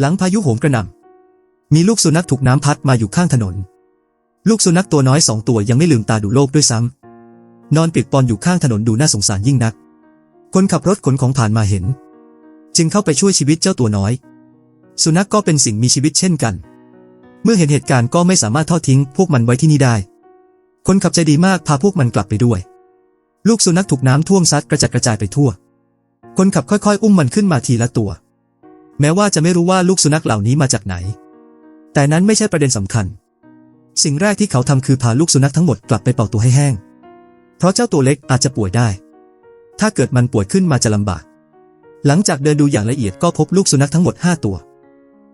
หลังพายุโหมกระหน่ำมีลูกสุนัขถูกน้ำพัดมาอยู่ข้างถนน ลูกสุนัขตัวน้อยสองตัวยังไม่ลืมตาดูโลกด้วยซ้ำนอนปียกปอนอยู่ข้างถนนดูน่าสงสารยิ่งนัก คนขับรถขนของผ่านมาเห็น จึงเข้าไปช่วยชีวิตเจ้าตัวน้อย สุนัขกก็เป็นสิ่งมีชีวิตเช่นกัน เมื่อเห็นเหตุการณ์ก็ไม่สามารถทอดทิ้งพวกมันไว้ที่นี่ได้ คนขับใจดีมากพาพวกมันกลับไปด้วย ลูกสุนัขถูกน้ำท่วมซัดกระจัดกระจายไปทั่ว คนขับค่อยๆ อุ้มมันขึ้นมาทีละตัว แม้ว่าจะไม่รู้ว่าลูกสุนัขเหล่านี้มาจากไหน แต่นั้นไม่ใช่ประเด็นสำคัญ สิ่งแรกที่เขาทำคือพาลูกสุนัขทั้งหมดกลับไปเป่าตัวให้แห้ง เพราะเจ้าตัวเล็กอาจจะป่วยได้ ถ้าเกิดมันป่วยขึ้นมาจะลำบาก หลังจากเดินดูอย่างละเอียดก็พบลูกสุนัขทั้งหมด 5 ตัว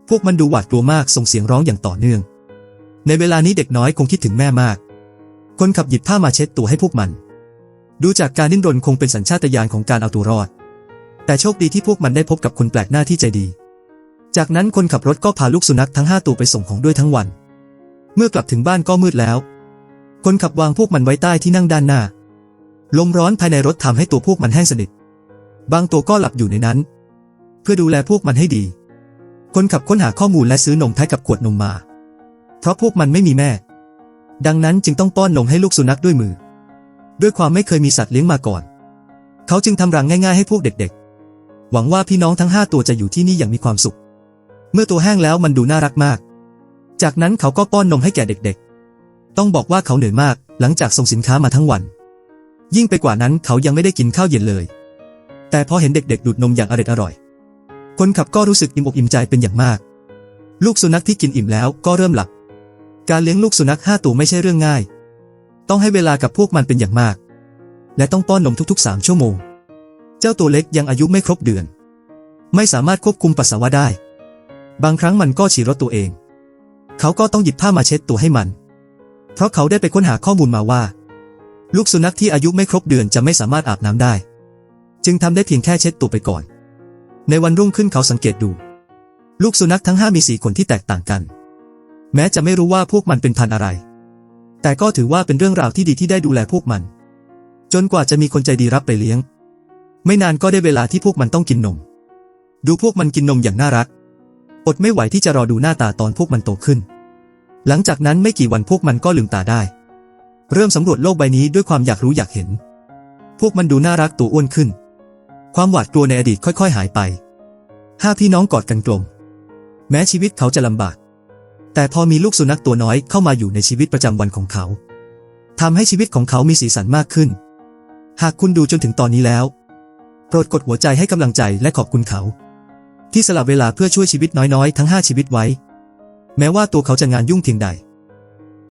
พวกมันดูหวาดกลัวมากส่งเสียงร้องอย่างต่อเนื่อง ในเวลานี้เด็กน้อยคงคิดถึงแม่มาก คนขับหยิบผ้ามาเช็ดตัวให้พวกมัน ดูจากการดิ้นรนคงเป็นสัญชาตญาณของการเอาตัวรอด แต่โชคดีที่พวกมันได้พบกับคนแปลกหน้าที่ใจดี จากนั้นคนขับรถก็พาลูกสุนัขทั้งห้าตัวไปส่งของด้วยทั้งวัน เมื่อกลับถึงบ้านก็มืดแล้ว คนขับวางพวกมันไว้ใต้ที่นั่งด้านหน้า ลมร้อนภายในรถทำให้ตัวพวกมันแห้งสนิท บางตัวก็หลับอยู่ในนั้น เพื่อดูแลพวกมันให้ดี คนขับค้นหาข้อมูลและซื้อนมแท้กับขวดนมมา เพราะพวกมันไม่มีแม่ ดังนั้นจึงต้องป้อนนมให้ลูกสุนัขด้วยมือ ด้วยความไม่เคยมีสัตว์เลี้ยงมาก่อน เขาจึงทำรังง่ายๆให้พวกเด็ก หวังว่าพี่น้องทั้งห้าตัวจะอยู่ที่นี่อย่างมีความสุข เมื่อตัวแห้งแล้วมันดูน่ารักมาก จากนั้นเขาก็ป้อนนมให้แก่เด็กๆ ต้องบอกว่าเขาเหนื่อยมากหลังจากส่งสินค้ามาทั้งวัน ยิ่งไปกว่านั้นเขายังไม่ได้กินข้าวเย็นเลย แต่พอเห็นเด็กๆ ดูดนมอย่างอร็ดอร่อย คนขับก็รู้สึกอิ่มอกอิ่มใจเป็นอย่างมาก ลูกสุนัขที่กินอิ่มแล้วก็เริ่มหลับ การเลี้ยงลูกสุนัขห้าตัวไม่ใช่เรื่องง่าย ต้องให้เวลากับพวกมันเป็นอย่างมาก และต้องป้อนนมทุกๆสามชั่วโมง เจ้าตัวเล็กยังอายุไม่ครบเดือน ไม่สามารถควบคุมปัสสาวะได้ บางครั้งมันก็ฉี่รถตัวเอง เขาก็ต้องหยิบผ้ามาเช็ดตัวให้มัน เพราะเขาได้ไปค้นหาข้อมูลมาว่า ลูกสุนัขที่อายุไม่ครบเดือนจะไม่สามารถอาบน้ำได้ จึงทำได้เพียงแค่เช็ดตัวไปก่อน ในวันรุ่งขึ้นเขาสังเกตดู ลูกสุนัขทั้งห้ามีสีขนที่แตกต่างกัน แม้จะไม่รู้ว่าพวกมันเป็นพันธุ์อะไร แต่ก็ถือว่าเป็นเรื่องราวที่ดีที่ได้ดูแลพวกมัน จนกว่าจะมีคนใจดีรับไปเลี้ยง ไม่นานก็ได้เวลาที่พวกมันต้องกินนม ดูพวกมันกินนมอย่างน่ารัก อดไม่ไหวที่จะรอดูหน้าตาตอนพวกมันโตขึ้น หลังจากนั้นไม่กี่วันพวกมันก็ลืมตาได้ เริ่มสำรวจโลกใบนี้ด้วยความอยากรู้อยากเห็น พวกมันดูน่ารักตัวอ้วนขึ้น ความหวาดกลัวในอดีตค่อยๆ หายไป ห้าพี่น้องกอดกันกลม แม้ชีวิตเขาจะลำบาก แต่พอมีลูกสุนัขตัวน้อยเข้ามาอยู่ในชีวิตประจำวันของเขาทำให้ชีวิตของเขามีสีสันมากขึ้น หากคุณดูจนถึงตอนนี้แล้ว โปรดกดหัวใจให้กำลังใจและขอบคุณเขา ที่สละเวลาเพื่อช่วยชีวิตน้อยๆ ทั้ง 5 ชีวิตไว้ แม้ว่าตัวเขาจะงานยุ่งเพียงใด